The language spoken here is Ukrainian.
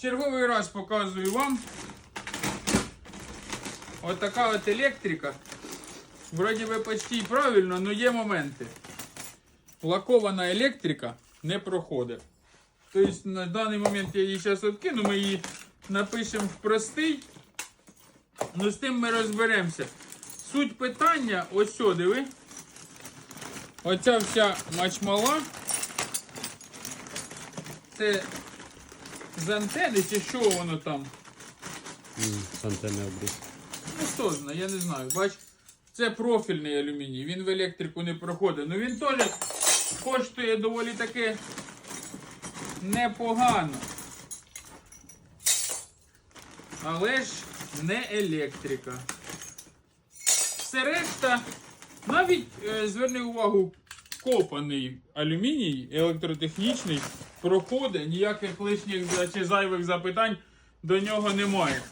черговий раз показую вам. Отака от електрика. Вроді би почти правильно, але є моменти. Лакована електрика не проходить. Тобто на даний момент я її зараз відкину, ми її напишемо в простий. Ну з тим ми розберемося. Суть питання, ось диви. Оця вся мачмала. Це з антени чи що воно там? З антенни обріз. Ну хто знає, я не знаю. Бач, це профільний алюміній, він в електрику не проходить. Ну він теж коштує доволі таки непогано. Але ж не електрика. Все решта, навіть е, зверни увагу, копаний алюміній електротехнічний проходить, ніяких лишніх за- чи зайвих запитань до нього немає.